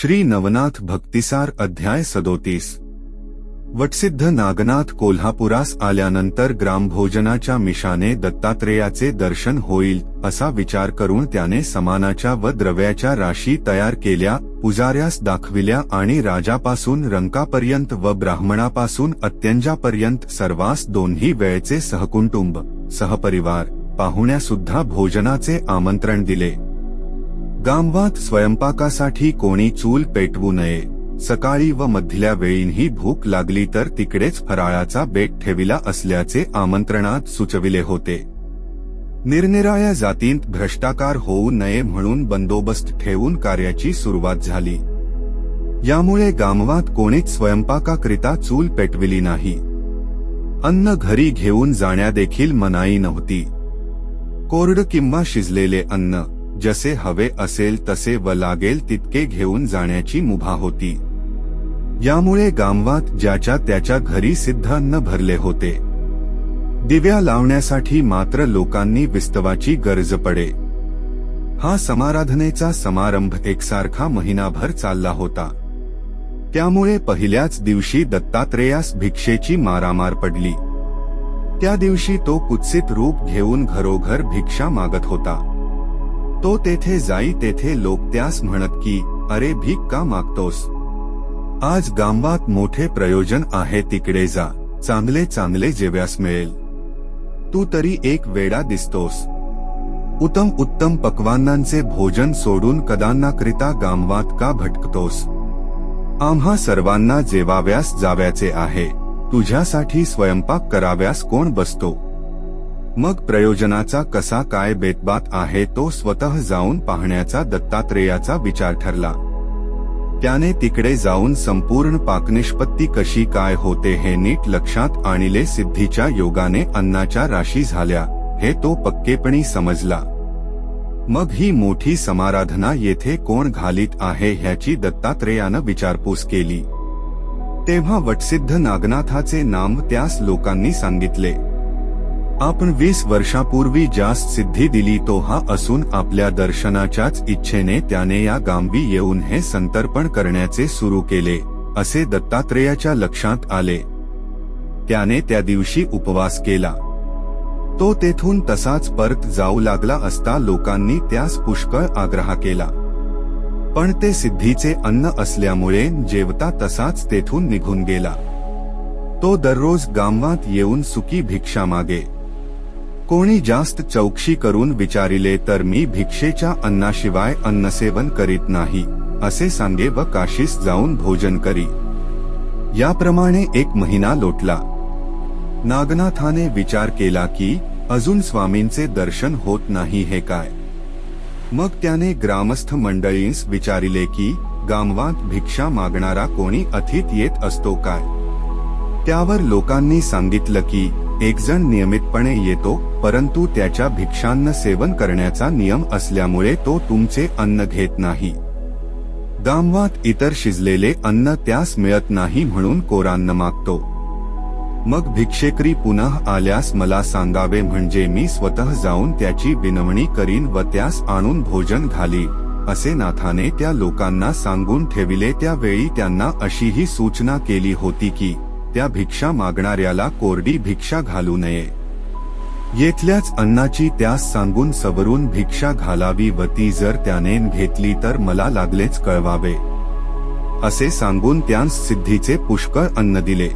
श्री नवनाथ भक्तिसार अध्याय सदोतीस. वटसिद्ध नागनाथ कोल्हापुरास आल्यानंतर ग्रामभोजनाच्या मिशाने दत्तात्रेयाचे दर्शन होईल असा विचार करून त्याने समानाच्या व द्रव्याच्या राशी तयार केल्या पुजाऱ्यास दाखविल्या आणि राजापासून रंकापर्यंत व ब्राह्मणापासून अत्यंजापर्यंत सर्वांस दोन्ही वेळचे सहकुटुंब सहपरिवार पाहुण्यासुद्धा भोजनाचे आमंत्रण दिले. गामवात स्वयंपाकासाठी कोणी चूल पेटवू नये. सकाळी व मधल्या वेळीही भूक लागली तर तिकडेच फराळाचा बेट ठेविला असल्याचे आमंत्रणात सुचविले होते. निरनिराळ्या जातींत भ्रष्टाकार होऊ नये म्हणून बंदोबस्त ठेवून कार्याची सुरुवात झाली. यामुळे गामवात कोणीच स्वयंपाकाकरिता चूल पेटविली नाही. अन्न घरी घेऊन जाण्यादेखील मनाई नव्हती. कोरड किंवा शिजलेले अन्न जसे हवे असेल तसे व लागेल तितके घेऊन जाण्याची मुभा होती. यामुळे गामवात ज्याच्या त्याच्या घरी सिद्ध अन्न भरले होते. दिव्या लावण्यासाठी मात्र लोकांनी विस्तवाची गरज पडे. हा समाराधनेचा समारंभ एकसारखा महिनाभर चालला होता. त्यामुळे पहिल्याच दिवशी दत्तात्रेयास भिक्षेची मारामार पडली. त्या दिवशी तो कुत्सित रूप घेऊन घरोघर भिक्षा मागत होता. तो तेथे जाई तेथे लोक त्यास म्हणत की अरे भीक का मागतोस? आज गांवात मोठे प्रयोजन आहे तिकडे जा. चांगले चांगले जेव्यास मिळेल. तू तरी एक वेडा दिसतोस. उत्तम उत्तम पक्वानांचे भोजन सोडून कदांनाकरिता गांवात का भटकतोस? आम्हा सर्वांना जेवाव्यास जाव्याचे आहे. तुझ्यासाठी स्वयंपाक कराव्यास कोण बसतो? मग प्रयोजनाचा कसा काय बेतबात आहे तो स्वतः जाऊन पाहण्याचा दत्तात्रेयाचा विचार ठरला. त्याने तिकडे जाऊन संपूर्ण पाकनिष्पत्ती कशी काय होते हे नीट लक्षात आणले सिद्धीच्या योगाने अन्नाच्या राशी झाल्या हे तो पक्केपणी समजला. मग ही मोठी समाराधना येथे कोण घालीत आहे ह्याची दत्तात्रेयानं विचारपूस केली. तेव्हा वटसिद्ध नागनाथाचे नाम त्यास लोकांनी सांगितले. आपण वीस वर्षापूर्वी ज्यास सिद्धी दिली तो हा असून आपल्या दर्शनाच्याच इच्छेने त्याने या गांबी येऊन हे संतर्पण करण्याचे सुरू केले असे दत्तात्रेयाच्या लक्षात आले. त्याने त्या दिवशी उपवास केला. तो तेथून तसाच परत जाऊ लागला असता लोकांनी त्यास पुष्कळ आग्रह केला. पण ते सिद्धीचे अन्न असल्यामुळे जेवता तसाच तेथून निघून गेला. तो दररोज गांवात येऊन सुकी भिक्षा मागे. कोणी जास्त चौकशी करून विचारिले तर मी भिक्षेच्या अन्नाशिवाय अन्नसेवन करीत नाही असे सांगे व काशीस जाऊन भोजन करी. याप्रमाणे एक महिना लोटला. नागनाथाने विचार केला की अजून स्वामींचे दर्शन होत नाही हे काय? मग त्याने ग्रामस्थ मंडळींस विचारिले की गामवात भिक्षा मागणारा कोणी अथित येत असतो काय? त्यावर लोकांनी सांगितलं की एकजण नियमितपणे येतो परंतु त्याच्या भिक्षान्न सेवन करण्याचा नियम असल्यामुळे तो तुमचे अन्न घेत नाही. दामवात इतर शिजलेले अन्न त्यास मिळत नाही म्हणून कोरान्न मागतो. मग भिक्षेकरी पुन्हा आल्यास मला सांगावे म्हणजे मी स्वतः जाऊन त्याची विनवणी करीन व त्यास आणून भोजन घाली असे नाथाने त्या लोकांना सांगून ठेविले. त्यावेळी त्यांना अशीही सूचना केली होती की त्या भिक्षा मागणाऱ्याला कोरडी भिक्षा घालू नये. येथल्याच अन्नाची त्यास सांगून सवरून भिक्षा घालावी व ती जर त्याने घेतली तर मला लागलेच कळवावे. असे सांगून त्यांस सिद्धीचे पुष्कळ अन्न दिले.